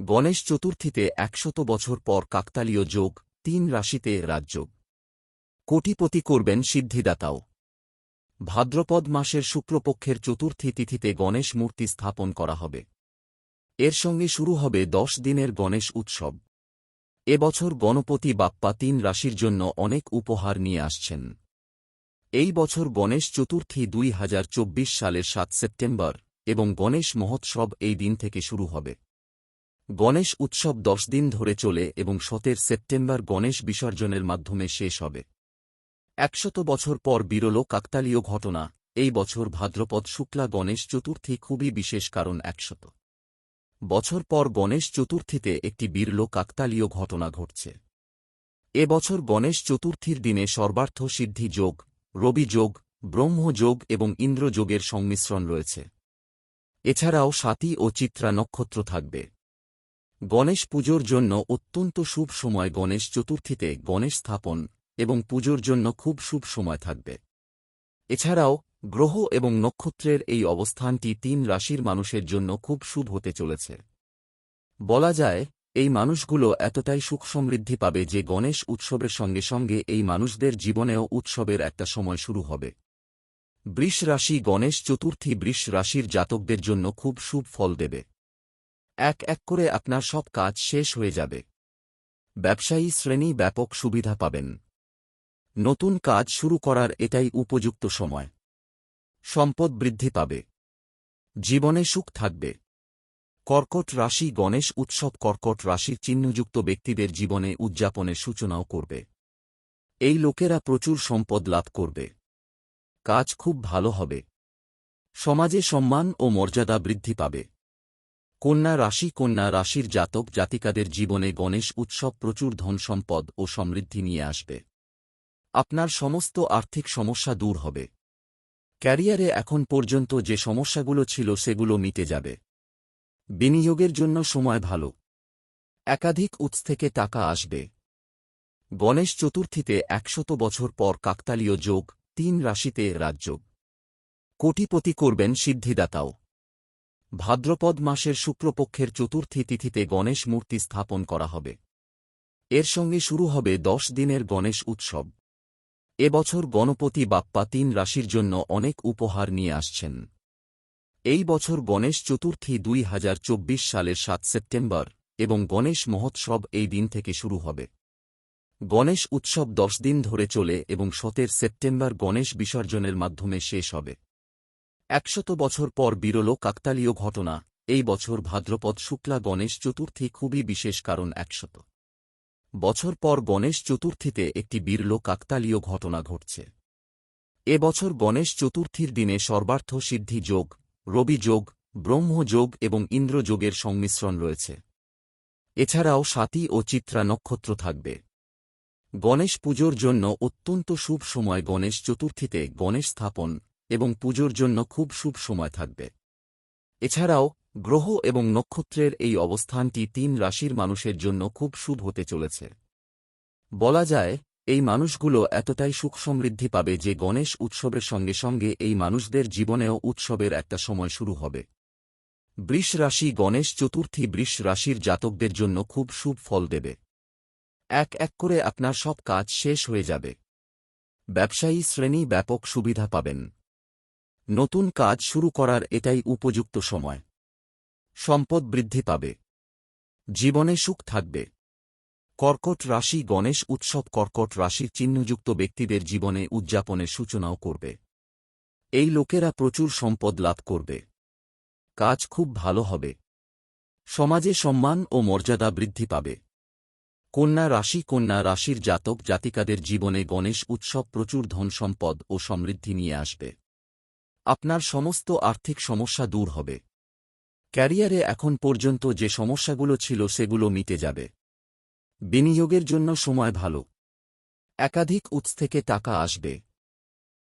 গণেশ চতুর্থীতে একশত বছর পর কাকতালীয় যোগ, তিন রাশিতে রাজযোগ। কোটিপতি করবেন সিদ্ধিদাতাও। ভাদ্রপদ মাসের শুক্লপক্ষের চতুর্থী তিথিতে গণেশ মূর্তি স্থাপন করা হবে। এর সঙ্গে শুরু হবে দশ দিনের গণেশ উৎসব। এবছর গণপতি বাপ্পা তিন রাশির জন্য অনেক উপহার নিয়ে আসছেন। এই বছর গণেশ চতুর্থী দুই হাজার চব্বিশ সালের সাত সেপ্টেম্বর এবং গণেশ মহোৎসব এই দিন থেকে শুরু হবে। গণেশ উৎসব দশ দিন ধরে চলে এবং সতের সেপ্টেম্বর গণেশ বিসর্জনের মাধ্যমে শেষ হবে। একশত বছর পর বিরল কাকতালীয় ঘটনা, এই বছর ভাদ্রপদ শুক্লা গণেশ চতুর্থী খুবই বিশেষ কারণ একশত। বছর পর গণেশ চতুর্থীতে একটি বিরল কাকতালীয় ঘটনা ঘটছে। এ বছর গণেশ চতুর্থীর দিনে সর্বার্থ সিদ্ধি যোগ, রবি যোগ ব্রহ্মযোগ এবং ইন্দ্রযোগের সংমিশ্রণ রয়েছে। এছাড়াও সাতী ও চিত্রা নক্ষত্র থাকবে। গণেশ পুজোর জন্য অত্যন্ত শুভ সময় গণেশ চতুর্থীতে গণেশ স্থাপন এবং পুজোর জন্য খুব শুভ সময় থাকবে। এছাড়াও, গ্রহ এবং নক্ষত্রের এই অবস্থানটি তিন রাশির মানুষের জন্য খুব শুভ হতে চলেছে। বলা যায়, এই মানুষগুলো এতটাই সুখ সমৃদ্ধি পাবে যে গণেশ উৎসবের সঙ্গে সঙ্গে এই মানুষদের জীবনেও উৎসবের একটা সময় শুরু হবে। বৃষ রাশি গণেশ চতুর্থী বৃষ রাশির জাতকদের জন্য খুব শুভ ফল দেবে। এক এক করে আপনার সব কাজ শেষ হয়ে যাবে। ব্যবসায়ী শ্রেণি ব্যাপক সুবিধা পাবেন। নতুন কাজ শুরু করার এটাই উপযুক্ত সময়। সম্পদ বৃদ্ধি পাবে। জীবনে সুখ থাকবে। কর্কট রাশি গণেশ উৎসব কর্কট রাশির চিহ্নযুক্ত ব্যক্তিদের জীবনে উদযাপনের সূচনাও করবে। এই লোকেরা প্রচুর সম্পদ লাভ করবে। কাজ খুব ভালো হবে। সমাজে সম্মান ও মর্যাদা বৃদ্ধি পাবে। কন্যা রাশি কন্যা রাশির জাতক জাতিকাদের জীবনে গণেশ উৎসব প্রচুর ধন সম্পদ ও সমৃদ্ধি নিয়ে আসবে। আপনার সমস্ত আর্থিক সমস্যা দূর হবে। ক্যারিয়ারে এখন পর্যন্ত যে সমস্যাগুলো ছিল সেগুলো মিটে যাবে। বিনিয়োগের জন্য সময় ভালো। একাধিক উৎস থেকে টাকা আসবে। গণেশ চতুর্থীতে একশত বছর পর কাকতালীয় যোগ, তিন রাশিতে রাজযোগ। কোটিপতি করবেন সিদ্ধিদাতাও। ভাদ্রপদ মাসের শুক্লপক্ষের চতুর্থী তিথিতে গণেশ মূর্তি স্থাপন করা হবে। এর সঙ্গে শুরু হবে দশ দিনের গণেশ উৎসব। এবছর গণপতি বাপ্পা তিন রাশির জন্য অনেক উপহার নিয়ে আসছেন। এই বছর গণেশ চতুর্থী দুই হাজার চব্বিশ সালের সাত সেপ্টেম্বর এবং গণেশ মহোৎসব এই দিন থেকে শুরু হবে। গণেশ উৎসব দশ দিন ধরে চলে এবং সতের সেপ্টেম্বর গণেশ বিসর্জনের মাধ্যমে শেষ হবে। একশত বছর পর বিরল কাকতালীয় ঘটনা, এই বছর ভাদ্রপদ শুক্লা গণেশ চতুর্থী খুবই বিশেষ কারণ একশত। বছর পর গণেশ চতুর্থীতে একটি বিরল কাকতালীয় ঘটনা ঘটছে। এ বছর গণেশ চতুর্থীর দিনে সর্বার্থ সিদ্ধি যোগ, রবি যোগ ব্রহ্মযোগ এবং ইন্দ্রযোগের সংমিশ্রণ রয়েছে। এছাড়াও সাতী ও চিত্রা নক্ষত্র থাকবে। গণেশ পুজোর জন্য অত্যন্ত শুভ সময় গণেশ চতুর্থীতে গণেশ স্থাপন এবং পুজোর জন্য খুব শুভ সময় থাকবে। এছাড়াও, গ্রহ এবং নক্ষত্রের এই অবস্থানটি তিন রাশির মানুষের জন্য খুব শুভ হতে চলেছে। বলা যায়, এই মানুষগুলো এতটাই সুখ সমৃদ্ধি পাবে যে গণেশ উৎসবের সঙ্গে সঙ্গে এই মানুষদের জীবনেও উৎসবের একটা সময় শুরু হবে। বৃষ রাশি গণেশ চতুর্থী বৃষ রাশির জাতকদের জন্য খুব শুভ ফল দেবে। এক এক করে আপনার সব কাজ শেষ হয়ে যাবে। ব্যবসায়ী শ্রেণি ব্যাপক সুবিধা পাবেন। নতুন কাজ শুরু করার এটাই উপযুক্ত সময়। সম্পদ বৃদ্ধি পাবে। জীবনে সুখ থাকবে। কর্কট রাশি গণেশ উৎসব কর্কট রাশির চিহ্নযুক্ত ব্যক্তিদের জীবনে উদযাপনের সূচনাও করবে। এই লোকেরা প্রচুর সম্পদ লাভ করবে। কাজ খুব ভালো হবে। সমাজে সম্মান ও মর্যাদা বৃদ্ধি পাবে। কন্যা রাশি কন্যা রাশির জাতক জাতিকাদের জীবনে গণেশ উৎসব প্রচুর ধন সম্পদ ও সমৃদ্ধি নিয়ে আসবে। আপনার সমস্ত আর্থিক সমস্যা দূর হবে। ক্যারিয়ারে এখন পর্যন্ত যে সমস্যাগুলো ছিল সেগুলো মিটে যাবে। বিনিয়োগের জন্য সময় ভালো। একাধিক উৎস থেকে টাকা আসবে।